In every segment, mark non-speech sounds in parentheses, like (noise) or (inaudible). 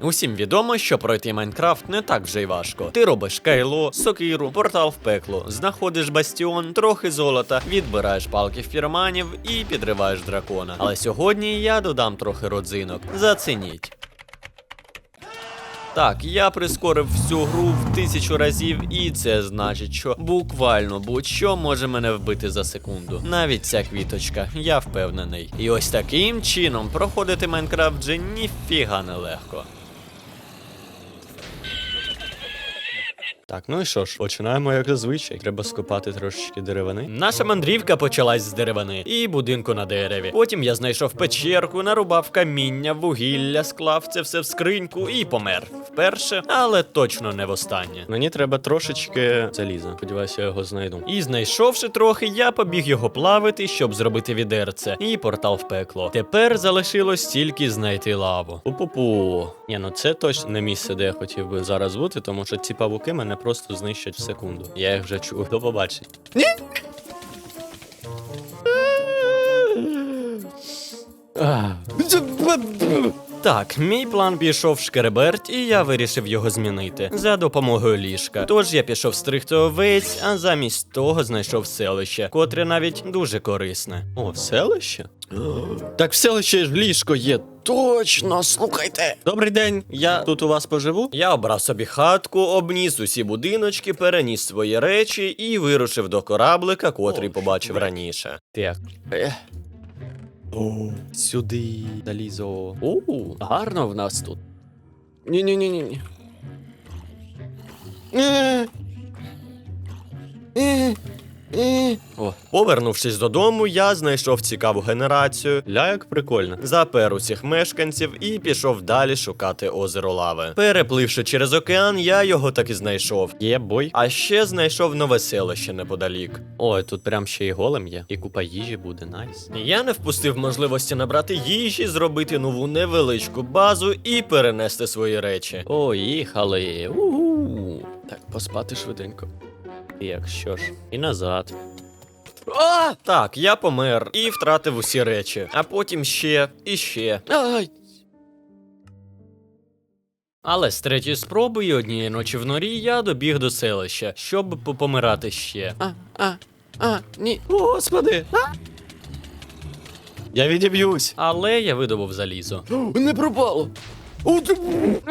Усім відомо, що пройти Майнкрафт не так вже й важко. Ти робиш кайло, сокиру, портал в пекло, знаходиш бастіон, трохи золота, відбираєш палки фірманів і підриваєш дракона. Але сьогодні я додам трохи родзинок. Зацініть. Так, я прискорив всю гру в тисячу разів, і це значить, що буквально будь-що може мене вбити за секунду. Навіть ця квіточка, я впевнений. І ось таким чином проходити Майнкрафт вже ніфіга не Так, ну і що ж, починаємо як зазвичай. Треба скопати трошечки деревини. Наша мандрівка почалась з деревини і будинку на дереві. Потім я знайшов печерку, нарубав каміння, вугілля, склав це все в скриньку і помер. Вперше, але точно не востаннє. Мені треба трошечки заліза. Сподіваюся, я його знайду. І знайшовши трохи, я побіг його плавити, щоб зробити відерце, і портал в пекло. Тепер залишилось тільки знайти лаву. Пу-пу-пу. Ні, ну це точно не місце, де я хотів би зараз бути, тому що ці павуки мене просто знищать в секунду. Я їх вже чую. До побачення. Так, мій план пішов шкереберть, і я вирішив його змінити за допомогою ліжка. Тож я пішов стригти овець, а замість того знайшов селище, котре навіть дуже корисне. О, селище? так в селищі ж ліжко є. Точно, слухайте. Добрий день, я тут у вас поживу. Я обрав собі хатку, обніс усі будиночки, переніс свої речі і вирушив до кораблика, котрий побачив раніше. Так. О, сюди залізо. У, гарно в нас тут. Ні-ні-ні-ні. Е. Е. Е. О, повернувшись додому, я знайшов цікаву генерацію, Ля, як прикольно. запер усіх мешканців і пішов далі шукати озеро лави. Перепливши через океан, я його таки знайшов. Є бой. А ще знайшов нове селище неподалік. Ой, тут прям ще і голем є. І купа їжі буде, найс. Я не впустив можливості набрати їжі, зробити нову невеличку базу і перенести свої речі. О, їхали. У-у. Так, поспати швиденько. Якщо ж. І назад. А! Так, я помер і втратив усі речі, а потім ще і ще. Ай! Але з третьої спроби і однієї ночі в норі я добіг до селища, щоб попомирати ще. А, а, а, ні. Господи. А? Я відіб'юсь. Але я видобув залізо. (gasps) Не пропало.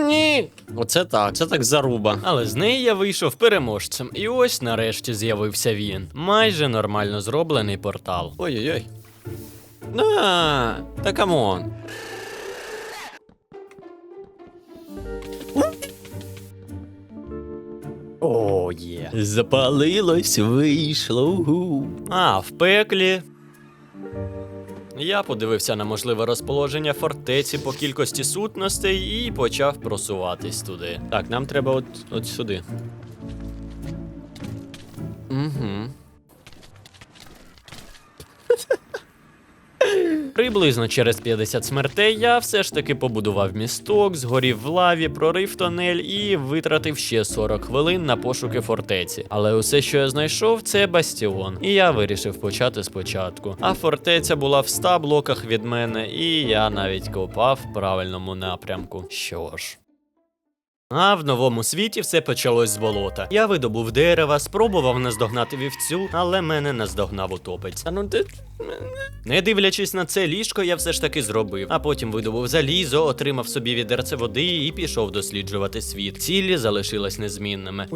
Ні. Оце так, це так заруба. Але з неї я вийшов переможцем, і ось нарешті з'явився він. Майже нормально зроблений портал. Ой-ой-ой. На, та камон. О, є. Запалилось, вийшло. А, в пеклі. Я подивився на можливе розположення фортеці по кількості сутностей і почав просуватись туди. Так, нам треба от, от сюди. Угу. Приблизно через 50 смертей я все ж таки побудував місток, згорів в лаві, прорив тонель і витратив ще 40 хвилин на пошуки фортеці. Але усе, що я знайшов, це бастіон. І я вирішив почати спочатку. А фортеця була в 100 блоках від мене, і я навіть копав в правильному напрямку. Що ж. А в новому світі все почалось з болота. Я видобув дерева, спробував наздогнати вівцю, але мене наздогнав утопець. А ну ти. Не дивлячись на це ліжко, я все ж таки зробив. А потім видобув залізо, отримав собі відерце води і пішов досліджувати світ. Цілі залишились незмінними.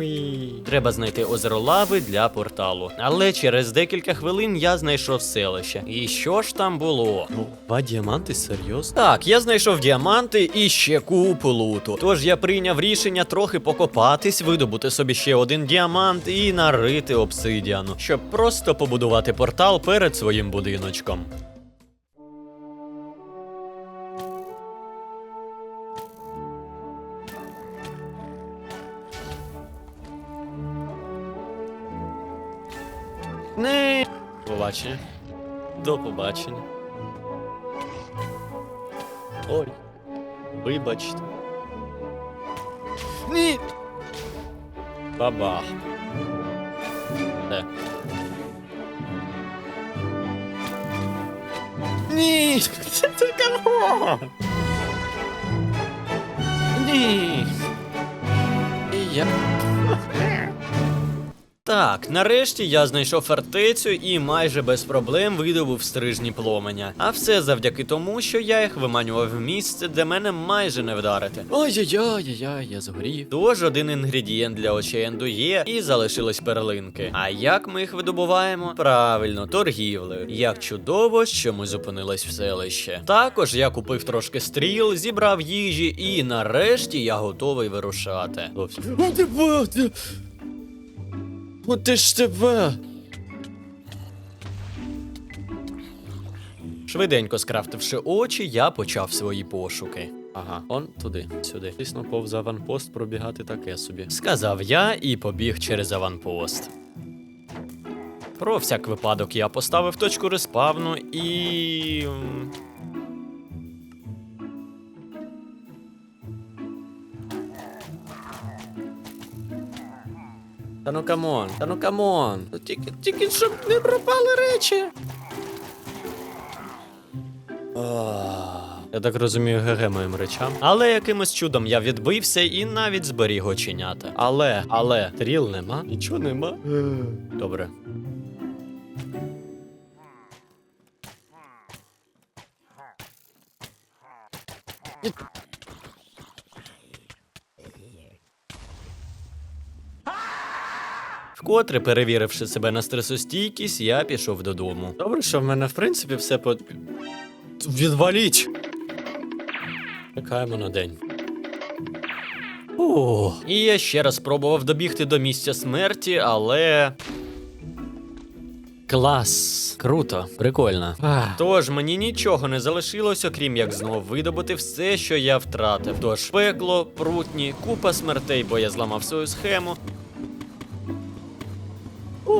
Треба знайти озеро лави для порталу. Але через декілька хвилин я знайшов селище. І що ж там було? Два діаманти, серйозно? Так, я знайшов діаманти і ще купу луту. Тож я прийняв рішення трохи покопатись, видобути собі ще один діамант і нарити обсидіану, щоб просто побудувати портал перед своїм будиночком. Не. Побачення. До побачення. Ой. Вибачте. Ні. Бабах. Де? Ні! Це кого? Ні. І я. Так, нарешті я знайшов фортецю і майже без проблем видобув стрижні пломеня. А все завдяки тому, що я їх виманював в місце, де мене майже не вдарити. Ой-яй-яй-яй, я згорів. Тож один інгредієнт для оченду є, і залишились перлинки. А як ми їх видобуваємо? Правильно, торгівлею. Як чудово, що ми зупинились в селище. Також я купив трошки стріл, зібрав їжі, і нарешті я готовий вирушати. Ти- ж тебе! Швиденько скрафтивши очі, я почав свої пошуки. Ага, он туди, сюди. Звісно, повз аванпост пробігати таке собі. Сказав я і побіг через аванпост. Про всяк випадок я поставив точку респавну і. Та ну камон, та ну камон. Ну, Тільки, тільки щоб не пропали речі. Я так розумію, ГГ моїм речам. Але якимось чудом я відбився і навіть зберіг оченята. Але, але, тріл нема, нічого нема. Добре. Вкотре, перевіривши себе на стресостійкість, я пішов додому. Добре, що в мене в принципі все по. Відваліть! Чекаємо на день. О, і я ще раз спробував добігти до місця смерті, але. Клас! Круто, прикольно. Тож мені нічого не залишилось, окрім як знов видобути все, що я втратив. Тож пекло, прутні, купа смертей, бо я зламав свою схему.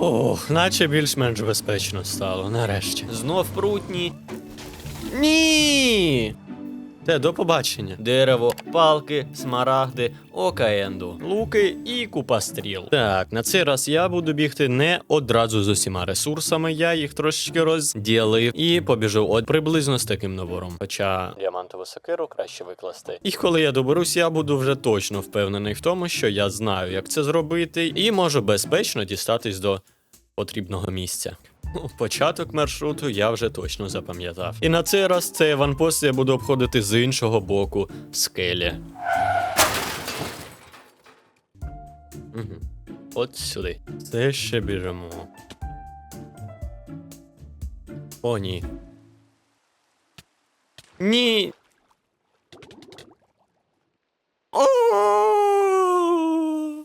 Ох, наче більш-менш безпечно стало, нарешті. Знов прутні. Ні! Те, до побачення. Дерево, палки, смарагди, окаенду, луки і купа стріл. Так, на цей раз я буду бігти не одразу з усіма ресурсами, я їх трошечки розділив і побіжу от приблизно з таким набором. Хоча діамантову сокиру краще викласти. І коли я доберусь, я буду вже точно впевнений в тому, що я знаю, як це зробити, і можу безпечно дістатись до потрібного місця. Ну, Початок маршруту я вже точно запам'ятав. І на цей раз цей аванпост я буду обходити з іншого боку скелі. Угу. От сюди. Все ще біжимо. О, ні. Ні. О!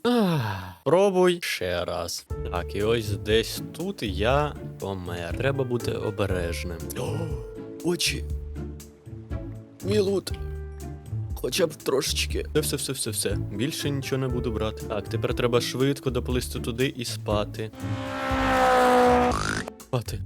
Ах, Пробуй ще раз. Так, і ось десь тут я помер. Треба бути обережним. О, очі. Мій лут. Хоча б трошечки. Все, все, все, все, все. Більше нічого не буду брати. Так, тепер треба швидко доплисти туди і спати. Спати.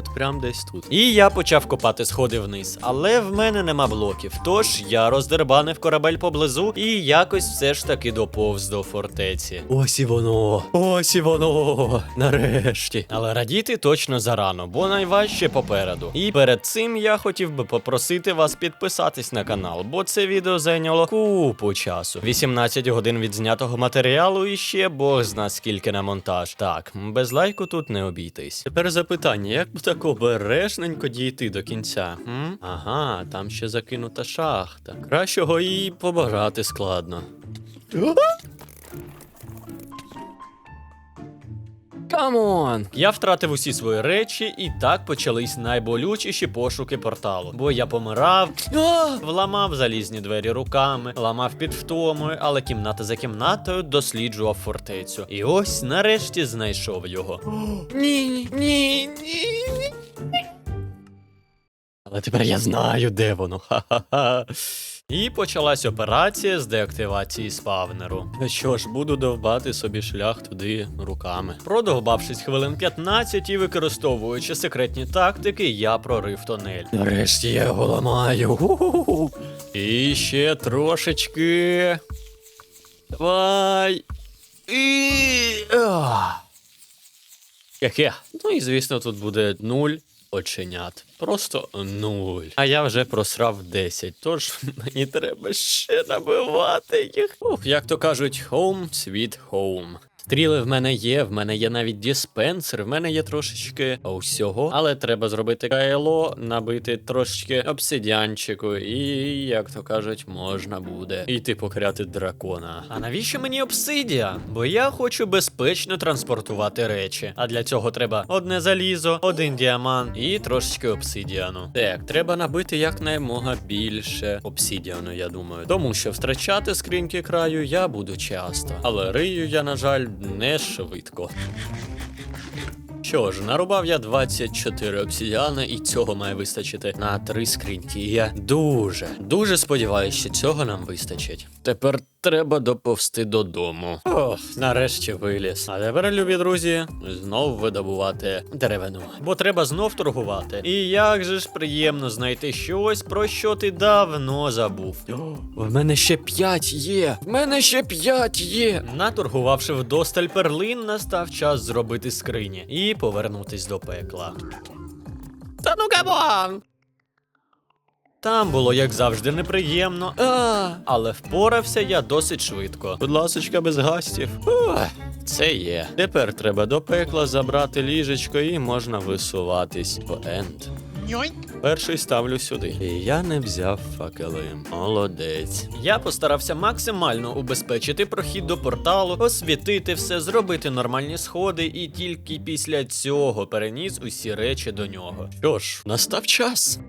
От прям десь тут. І я почав копати сходи вниз, але в мене нема блоків. Тож я роздербанив корабель поблизу і якось все ж таки доповз до фортеці. Ось і воно. Ось і воно. Нарешті. Але радіти точно зарано, бо найважче попереду. І перед цим я хотів би попросити вас підписатись на канал, бо це відео зайняло купу часу. 18 годин від знятого матеріалу і ще бог зна скільки на монтаж. Так, без лайку тут не обійтись. Тепер запитання, як би так обережненько дійти до кінця? М? Ага, там ще закинута шахта. Кращого і побажати складно. Камон! Я втратив усі свої речі, і так почались найболючіші пошуки порталу. Бо я помирав, вламав залізні двері руками, ламав під втомою, але кімната за кімнатою досліджував фортецю. І ось нарешті знайшов його. Ні, ні, ні. Але тепер я знаю, де воно. Ха-ха-ха. І почалась операція з деактивації спавнеру. Що ж, буду довбати собі шлях туди руками. Продовбавшись хвилин 15 і використовуючи секретні тактики, я прорив тонель. Нарешті я його ламаю. Ху-ху-ху. І ще трошечки. Давай. І. Яке? Ну і звісно, тут буде нуль оченят. Просто нуль. А я вже просрав 10, тож мені треба ще набивати їх. Ух, як то кажуть, home sweet home. Стріли в мене є, в мене є навіть диспенсер, в мене є трошечки усього, але треба зробити кайло, набити трошечки обсидіанчику, і, як то кажуть, можна буде йти покоряти дракона. А навіщо мені обсидіан? Бо я хочу безпечно транспортувати речі. А для цього треба одне залізо, один діамант і трошечки обсидіану. Так, треба набити якнаймога більше обсідіану, я думаю. Тому що втрачати скриньки краю я буду часто. Але рию я, на жаль, не швидко. Що ж, нарубав я 24 обсідіани, і цього має вистачити на три скриньки. Я дуже, дуже сподіваюся, що цього нам вистачить. Тепер треба доповсти додому. Ох, нарешті виліз. А тепер, любі друзі, знов видобувати деревину. Бо треба знов торгувати. І як же ж приємно знайти щось, про що ти давно забув. В мене ще п'ять є. В мене ще п'ять є. Наторгувавши вдосталь перлин, настав час зробити скрині і повернутись до пекла. Та ну камон! Там було, як завжди, неприємно, А, але впорався я досить швидко. будь ласочка, без гастів. Ух, це є. Тепер треба до пекла забрати ліжечко і можна висуватись по енд. Перший ставлю сюди. І я не взяв факели. Молодець. Я постарався максимально убезпечити прохід до порталу, освітити все, зробити нормальні сходи, і тільки після цього переніс усі речі до нього. Що ж, настав час.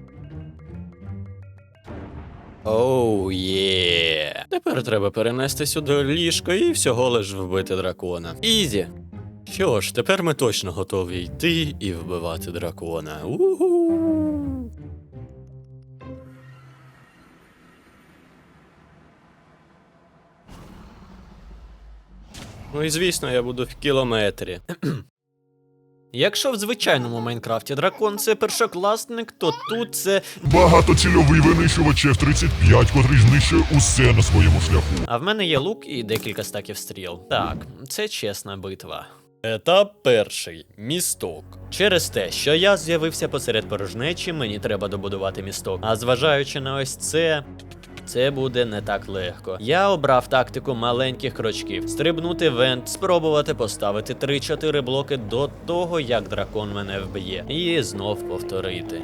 Оу є. Тепер треба перенести сюди ліжко і всього лиш вбити дракона. Ізі. Що ж, тепер ми точно готові йти і вбивати дракона. Уху. Ну і звісно, я буду в кілометрі. (clears throat) Якщо в звичайному Майнкрафті дракон це першокласник, то тут це. Багатоцільовий винищувач F-35, котрий знищує усе на своєму шляху. А в мене є лук і декілька стаків стріл. Так, це чесна битва. Етап перший місток. Через те, що я з'явився посеред порожнечі, мені треба добудувати місток. А зважаючи на ось це. Це буде не так легко. Я обрав тактику маленьких крочків: стрибнути вент, спробувати поставити 3-4 блоки до того, як дракон мене вб'є, і знов повторити.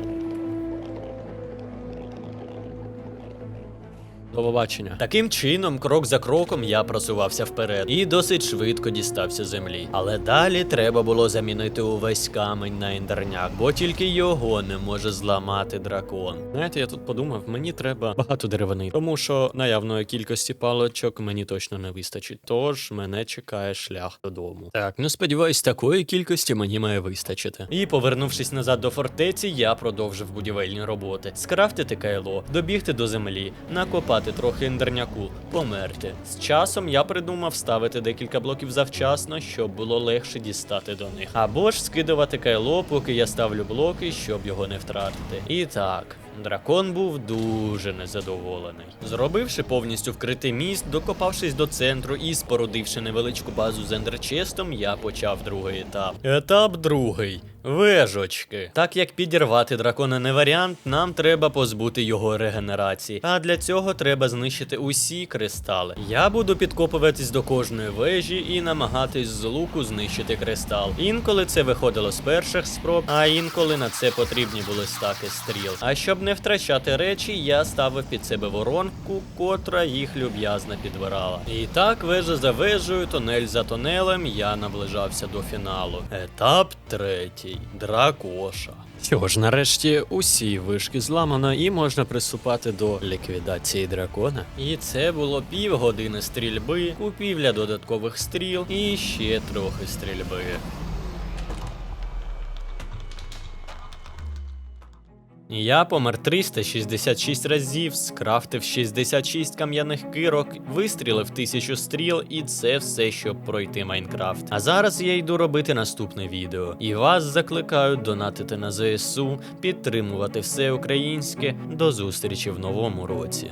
До побачення. Таким чином, крок за кроком я просувався вперед і досить швидко дістався землі. Але далі треба було замінити увесь камень на ендерняк, бо тільки його не може зламати дракон. Знаєте, я тут подумав, мені треба багато деревини, тому що наявної кількості паличок мені точно не вистачить. Тож мене чекає шлях додому. Так, ну сподіваюсь, такої кількості мені має вистачити. І повернувшись назад до фортеці, я продовжив будівельні роботи: скрафтити кайло, добігти до землі, накопати трохи ендерняку, померти. З часом я придумав ставити декілька блоків завчасно, щоб було легше дістати до них. Або ж скидувати кайло, поки я ставлю блоки, щоб його не втратити. І так. Дракон був дуже незадоволений. Зробивши повністю вкритий міст, докопавшись до центру і спорудивши невеличку базу з ендерчестом, я почав другий етап. Етап другий. Вежочки. Так як підірвати дракона не варіант, нам треба позбути його регенерації. А для цього треба знищити усі кристали. Я буду підкопуватись до кожної вежі і намагатись з луку знищити кристал. Інколи це виходило з перших спроб, а інколи на це потрібні були стаки стріл. А щоб не втрачати речі, я ставив під себе воронку, котра їх люб'язно підбирала. І так, вежа за вежею, тунель за тунелем, я наближався до фіналу. Етап третій. Дракоша. Цього ж, нарешті усі вишки зламано і можна приступати до ліквідації дракона. І це було півгодини стрільби, купівля додаткових стріл і ще трохи стрільби. Я помер 366 разів, скрафтив 66 кам'яних кирок, вистрілив тисячу стріл, і це все, щоб пройти Майнкрафт. А зараз я йду робити наступне відео. І вас закликаю донатити на ЗСУ, підтримувати все українське. До зустрічі в новому році.